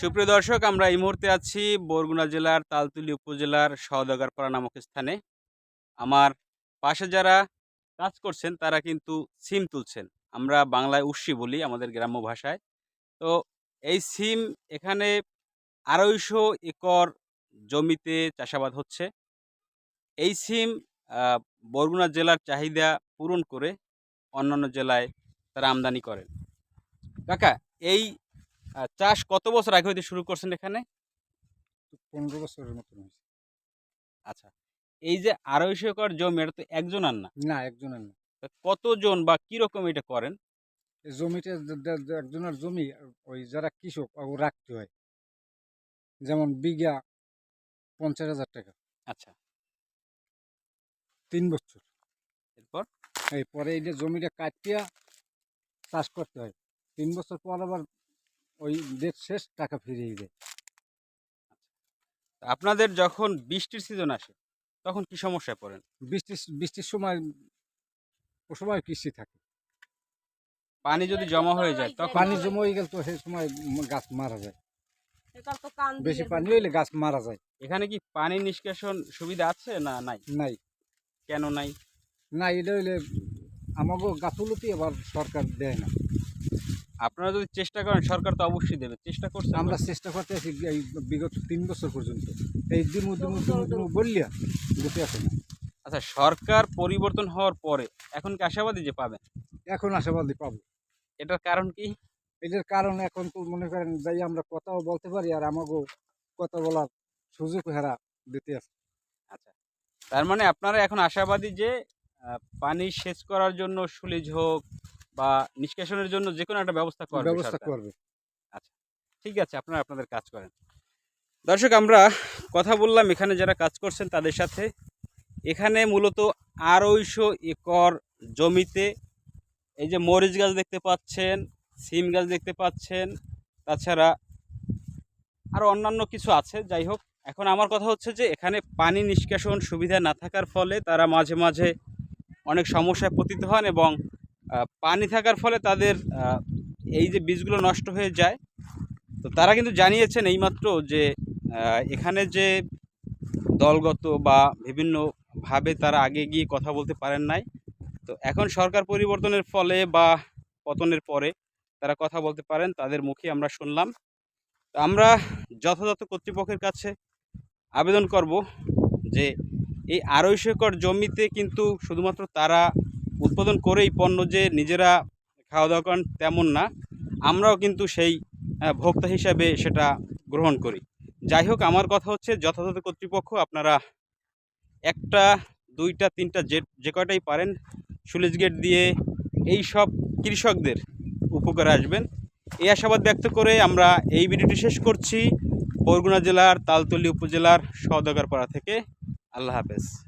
সুপ্রিয় দর্শক, আমরা এই মুহূর্তে আছি বরগুনা জেলার তালতুলি উপজেলার সওদাগরপাড়া নামক স্থানে। আমার পাশে যারা কাজ করছেন, তারা কিন্তু সিম তুলছেন। আমরা বাংলায় উস্সি বলি আমাদের গ্রাম্য ভাষায়। তো এই সিম এখানে আড়াইশো একর জমিতে চাষাবাদ হচ্ছে। এই সিম বরগুনা জেলার চাহিদা পূরণ করে অন্যান্য জেলায় তারা আমদানি করেন। কাকা, এই চাষ কত বছর আগে হইতে শুরু করছেন এখানে? পনেরো বছরের মতন হয়েছে। আচ্ছা এই যে আড়াইশো একর জমি এটা তো একজন আর না? না একজনের না। কতজন বা কীরকম এটা করেন? এই জমিটা একজনের জমি ওই যারা কৃষক ও রাখতে হয়। যেমন বিঘা পঞ্চাশ হাজার টাকা। আচ্ছা। তিন বছর। এরপর? এই পরে এই যে জমিটা কাটিয়া চাষ করতে হয়। তিন বছর পর আবার ওই ডেট শেষ টাকা ফিরিয়ে দেয়। আপনাদের যখন বৃষ্টির সিজন আসে তখন কি সমস্যায় পড়েন? বৃষ্টির বৃষ্টির সময় ও সময় কৃষি থাকে। পানি যদি জমা হয়ে যায় তখন পানি জমা হয়ে গেলে তো সেই সময় গাছ মারা যায়। বেশি পানি হইলে গাছ মারা যায়। এখানে কি পানি নিষ্কাশন সুবিধা আছে না নাই? নাই। কেন নাই? না এটা হইলে আমাকে গাছগুলোতে আবার সরকার দেয় না। আপনারা যদি চেষ্টা করেন সরকার তো অবশ্যই দেবে। চেষ্টা করছে আমরা চেষ্টা করতে আছি এই বিগত তিন বছর পর্যন্ত। এই দিমু দিমু দিমু দিমু বললিয়া গতি আছে না। আচ্ছা সরকার পরিবর্তন হওয়ার পরে এখন কি আশাবাদী যে পাবেন? এখন আশাবাদী পাবো। এটার কারণ কি? এটার কারণ এখন তো মনে করেন যাই আমরা কথাও বলতে পারি আর আমাকেও কথা বলার সুযোগ হেরা দিতে আছে। আচ্ছা তার মানে আপনারা এখন আশাবাদী যে পানি সেচ করার জন্য সুলিজ হোক বা নিষ্কাশনের জন্য যে কোনো একটা ব্যবস্থা করবে ব্যবস্থা করবে। আচ্ছা ঠিক আছে আপনারা আপনাদের কাজ করেন। দর্শক আমরা কথা বললাম এখানে যারা কাজ করছেন তাদের সাথে। এখানে মূলত আড়াইশো একর জমিতে এই যে মরিচ গাছ দেখতে পাচ্ছেন সিম গাছ দেখতে পাচ্ছেন তাছাড়া আরও অন্যান্য কিছু আছে। যাই হোক এখন আমার কথা হচ্ছে যে এখানে পানি নিষ্কাশন সুবিধা না থাকার ফলে তারা মাঝে মাঝে অনেক সমস্যায় পতিত হন এবং পানি থাকার ফলে তাদের এই যে বীজগুলো নষ্ট হয়ে যায়। তো তারা কিন্তু জানিয়েছেন এইমাত্র যে এখানে যে দলগত বা বিভিন্নভাবে তারা আগে গিয়ে কথা বলতে পারেন নাই। তো এখন সরকার পরিবর্তনের ফলে বা পতনের পরে তারা কথা বলতে পারেন, তাদের মুখে আমরা শুনলাম। তো আমরা যথাযথ কর্তৃপক্ষের কাছে আবেদন করব যে, এই আড়াইশো একর জমিতে কিন্তু শুধুমাত্র তারা উৎপাদন করেই পণ্য যে নিজেরা খাওয়া দাওয়া করেন তেমন না। আমরাও কিন্তু সেই ভোক্তা হিসাবে সেটা গ্রহণ করি। যাই হোক, আমার কথা হচ্ছে যথাযথ কর্তৃপক্ষ আপনারা একটা, দুইটা, তিনটা যে যে কয়টাই পারেন সুলিজ গেট দিয়ে এই সব কৃষকদের উপকারে আসবেন। এই আশাবাদ ব্যক্ত করে আমরা এই ভিডিওটি শেষ করছি। বরগুনা জেলার, তালতলি উপজেলার সওদাগরপাড়া থেকে। আল্লাহ হাফেজ।